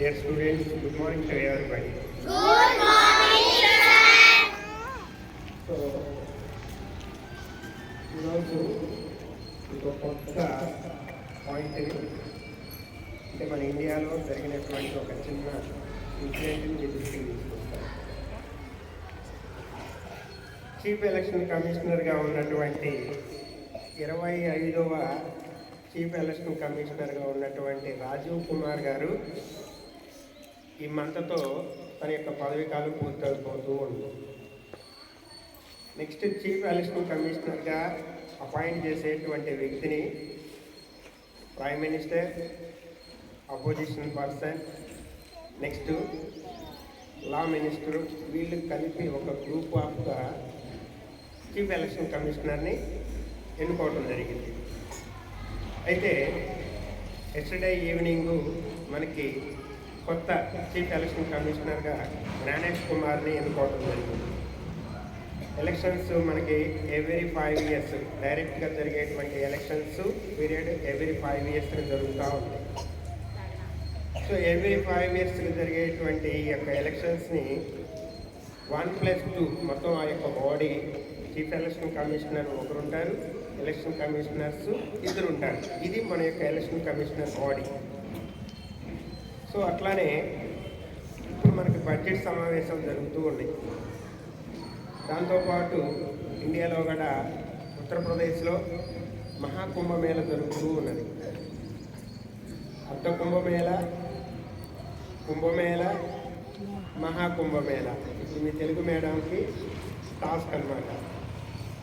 Dear students, good morning to everybody. Good morning, sir. So ఈరోజు ఒక కొత్త పాయింట్ని అంటే మన ఇండియాలో జరిగినటువంటి ఒక చిన్న ఇన్సిడెంట్ని మీ దృష్టికి తీసుకొస్తాను చీఫ్ ఎలక్షన్ కమిషనర్గా ఉన్నటువంటి ఇరవై ఐదవ చీఫ్ ఎలక్షన్ కమిషనర్గా ఉన్నటువంటి రాజీవ్ కుమార్ గారు ఈ మంతతో తన యొక్క పదవీ కాలం పూర్తయిపోతూ ఉంది నెక్స్ట్ చీఫ్ ఎలక్షన్ కమిషనర్గా అపాయింట్ చేసేటువంటి వ్యక్తిని prime minister opposition person next law minister వీళ్ళు కలిపి ఒక గ్రూప్ ఆఫ్గా చీఫ్ ఎలక్షన్ కమిషనర్ని ఎన్నుకోవడం జరిగింది. అయితే ఎస్టర్డే ఈవినింగ్ మనకి కొత్త చీఫ్ ఎలక్షన్ కమిషనర్గా జ్ఞానేష్ కుమార్ని ఎన్నుకోవడం జరిగింది. ఎలక్షన్స్ మనకి ఎవ్రీ ఫైవ్ ఇయర్స్ డైరెక్ట్గా జరిగేటువంటి elections period every five years జరుగుతూ ఉంది. సో ఎవ్రీ ఫైవ్ ఇయర్స్ జరిగేటువంటి ఈ యొక్క ఎలక్షన్స్ని వన్ ప్లస్ టూ మొత్తం ఆ యొక్క బాడీ చీఫ్ ఎలక్షన్ కమిషనర్ ఒకరు ఉంటారు ఎలక్షన్ కమిషనర్స్ ఇద్దరు ఉంటారు ఇది మన యొక్క ఎలక్షన్ కమిషనర్ బాడీ సో అట్లానే ఇప్పుడు మనకి బడ్జెట్ సమావేశం జరుగుతూ ఉంది. దాంతోపాటు ఇండియాలో కూడా ఉత్తరప్రదేశ్లో మహాకుంభమేళ జరుగుతూ ఉన్నది. అర్ధ కుంభమేళ కుంభమేళ మహాకుంభమేళ. ఇది మీ తెలుగు మేడంకి టాస్క్ అనమాట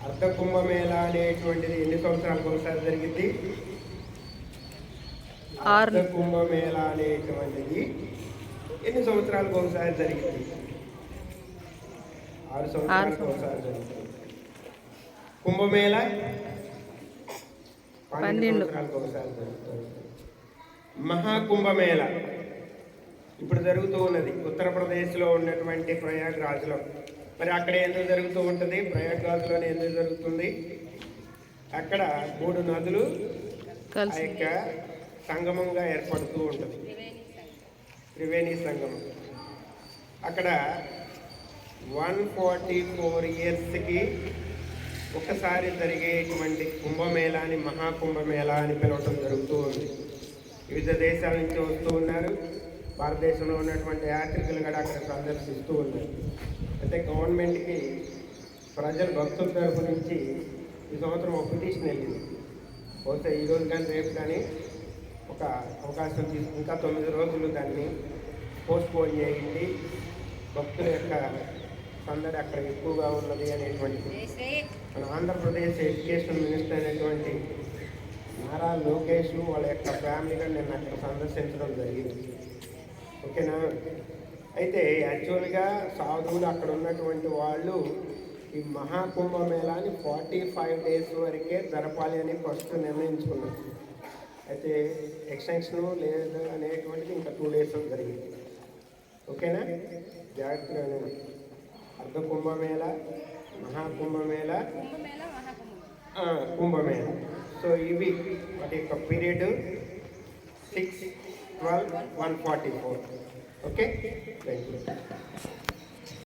అర్ధ కుంభమేళ అనేటువంటిది ఎన్ని సంవత్సరాలకు ఒకసారి జరిగింది ఆరు. కుంభమేళ అనేటువంటిది ఎన్ని సంవత్సరాలకు ఒకసారి జరిగింది? ఆరు సంవత్సరాలకు ఒకసారి జరుగుతుంది కుంభమేళ పన్నెండు. సంవత్సరాలకు ఒకసారి జరుగుతుంది మహాకుంభమేళ ఇప్పుడు జరుగుతూ ఉన్నది. ఉత్తరప్రదేశ్లో ఉన్నటువంటి ప్రయాగ్రాజ్లో. మరి అక్కడ ఎందుకు జరుగుతూ ఉంటుంది? ప్రయాగ్రాజ్లోనే ఎందుకు జరుగుతుంది? అక్కడ మూడు నదులు ఆ యొక్క సంగమంగా ఏర్పడుతూ ఉంటుంది. త్రివేణి సంగమం. అక్కడ వన్ ఫార్టీ ఫోర్ ఇయర్స్కి ఒకసారి జరిగేటువంటి కుంభమేళాని మహాకుంభమేళా అని పిలవటం జరుగుతూ ఉంది. వివిధ దేశాల నుంచి వస్తూ ఉన్నారు. భారతదేశంలో ఉన్నటువంటి యాత్రికులు కూడా అక్కడ సందర్శిస్తూ ఉన్నారు. అయితే గవర్నమెంట్కి ప్రజల భక్తుల తరపు నుంచి ఈ సంవత్సరం ఒక పిటిషన్ వెళ్ళింది. బహుశా ఈ రోజు కానీ రేపు కానీ ఒక అవకాశం తీసు ఇంకా తొమ్మిది రోజులు దాన్ని పోస్ట్పోన్ చేయండి. భక్తుల యొక్క సందడి అక్కడ ఎక్కువగా ఉన్నది అనేటువంటి మన ఆంధ్రప్రదేశ్ ఎడ్యుకేషన్ మినిస్టర్ అనేటువంటి నారా లోకేష్ వాళ్ళ యొక్క ఫ్యామిలీగా నేను అక్కడ సందర్శించడం జరిగింది. ఓకేనా? అయితే యాక్చువల్గా సాధువులు అక్కడ ఉన్నటువంటి వాళ్ళు ఈ మహాకుంభమేళాని ఫార్టీ ఫైవ్ డేస్ వరకే జరపాలి అని ఫస్ట్ నిర్ణయించుకున్నారు. అయితే ఎక్స్టెన్షన్ లేదు అనేటువంటిది ఇంకా టూ డేస్ జరిగింది ఓకేనా జాగ్రత్తగా వినండి. అర్ధ కుంభమేళ మహాకుంభమేళ ఆ, కుంభమేళ సో ఇవి వాటి యొక్క period six twelve one forty four okay thank you